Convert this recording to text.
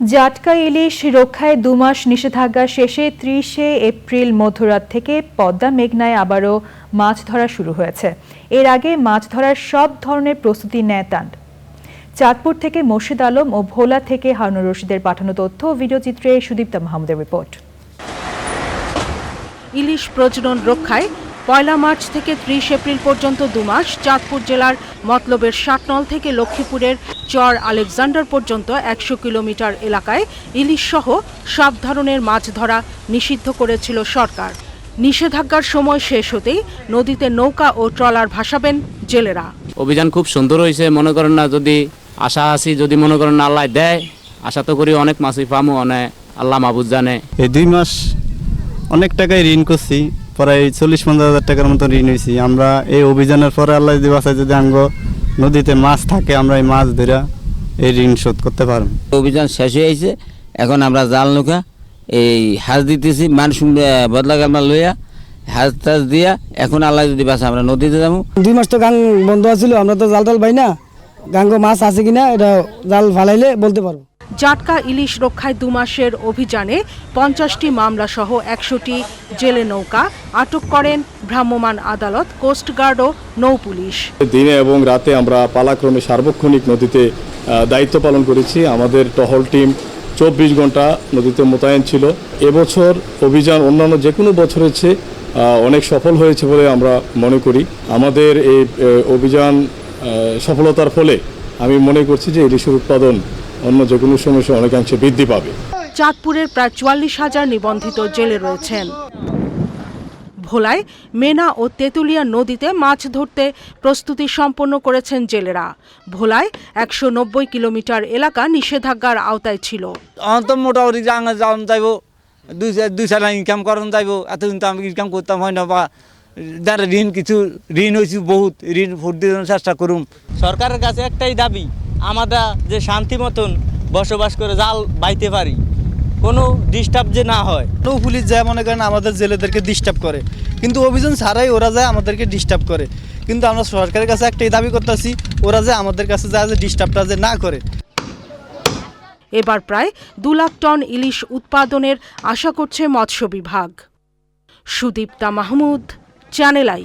জাটকা ইলিশ রক্ষায় দুমাস নিষেধাজ্ঞা শেষে ত্রিশে এপ্রিল মধ্যরাত থেকে পদ্মা মেঘনায় আবারও মাছ ধরা শুরু হয়েছে। এর আগে মাছ ধরার সব ধরনের প্রস্তুতি নেয় টান চাঁদপুর থেকে মোর্শেদ আলম ও ভোলা থেকে হারুনুর রশিদের পাঠানো তথ্য ভিডিওচিত্রে সুদীপ্তা মাহমুদের রিপোর্ট। ইলিশ প্রজনন রক্ষায় পয়লা মার্চ থেকে ত্রিশ এপ্রিল পর্যন্ত দুমাস চাঁদপুর জেলার মতলবের ষাটনল থেকে লক্ষ্মীপুরের চর আলেকজান্ডার পর্যন্ত একশো কিলোমিটার এলাকায় ইলিশ সহ সব ধরনের মাছ ধরা নিষিদ্ধ করেছিল সরকার। নিষেধাজ্ঞার সময় শেষ হতেই নদীতে নৌকা ও ট্রলার ভাসাবেন জেলেরা। অভিযান খুব সুন্দর হয়েছে মনে করেন না যদি আশা আছি যদি মনে করেন না আল্লাহ দেয় আশা তো করি অনেক মাছই পামো অনেক আল্লাহ মাহবুদ জানে। এই দুই মাস অনেক টাকায় ঋণ করছি প্রায় চল্লিশ পঞ্চাশ হাজার টাকার মতো ঋণ হয়েছি আমরা এই অভিযানের পরে আল্লাহ যদি বাসায় যদি আঙ্গ নদীতে মাছ থাকে আমরা এই মাছ ধরে এই ঋণ শোধ করতে পারব। অভিযান শেষ হয়ে গেছে। এখন আমরা জাল নৌকা এই হাঁস দিতেছি মানুষ বদলা গামলা লইয়া হাঁস টাস দিয়া এখন আল্লাহ যদি বাসা আমরা নদীতে যাব। দুই মাস তো গাং বন্ধ আছিল আমরা তো জাল টাল পাই না। গাঙ্গ মাছ আছে কিনা এটা জাল ফালাইলে বলতে পারব। জাটকা ইলিশ রক্ষায় দুমাসের অভিযানে পঞ্চাশটি মামলা সহ একশোটি জেলে নৌকা আটক করেন ভ্রাম্যমাণ আদালত কোস্টগার্ড ও নৌ পুলিশ। দিনে এবং রাতে আমরা পালাক্রমে সার্বক্ষণিক নদীতে দায়িত্ব পালন করেছি। আমাদের টহল টিম চব্বিশ ঘণ্টা নদীতে মোতায়েন ছিল। এবছর অভিযান অন্যান্য যে কোনো বছরের চেয়ে অনেক সফল হয়েছে বলে আমরা মনে করি। আমাদের এই অভিযান সফলতার ফলে আমি মনে করছি যে ইলিশের উৎপাদন অন্য যে কোনো সমস্যা অনেকাংশে বৃদ্ধি পাবে। চাঁদপুরের প্রায় চুয়াল্লিশ হাজার নিবন্ধিত জেলে রয়েছেন। ভোলায় মেনা ও তেঁতুলিয়া নদীতে মাছ ধরতে প্রস্তুতি সম্পন্ন করেছেন জেলেরা। ভোলায় একশো নব্বই কিলোমিটার এলাকা নিষেধাজ্ঞার আওতায় ছিল। তো মোটামুটি জানা যাওয়ান যাইব দুই দুই ইনকাম করান যাইব। এতদিন তো আমি ইনকাম করতাম হয় না বা যারা ঋণ কিছু ঋণ হয়েছে বহুত ঋণ ফুট দিয়ে চেষ্টা করুম। সরকারের কাছে একটাই দাবি আমরা যে শান্তি মতন বসবাস করে জাল বাইতে পারি কোনো ডিস্টার্ব যে না হয়। নৌ পুলিশ যায় মনে করেন আমাদের জেলেদেরকে ডিস্টার্ব করে কিন্তু অভিযান ছাড়াই ওরা যায় আমাদেরকে ডিস্টার্ব করে। কিন্তু আমরা সরকারের কাছে একটাই দাবি করতেছি ওরা যে আমাদের কাছে যায় যে ডিস্টার্বটা যে না করে। এবার প্রায় দু লাখ টন ইলিশ উৎপাদনের আশা করছে মৎস্য বিভাগ। Sudipta Mahmud channel I.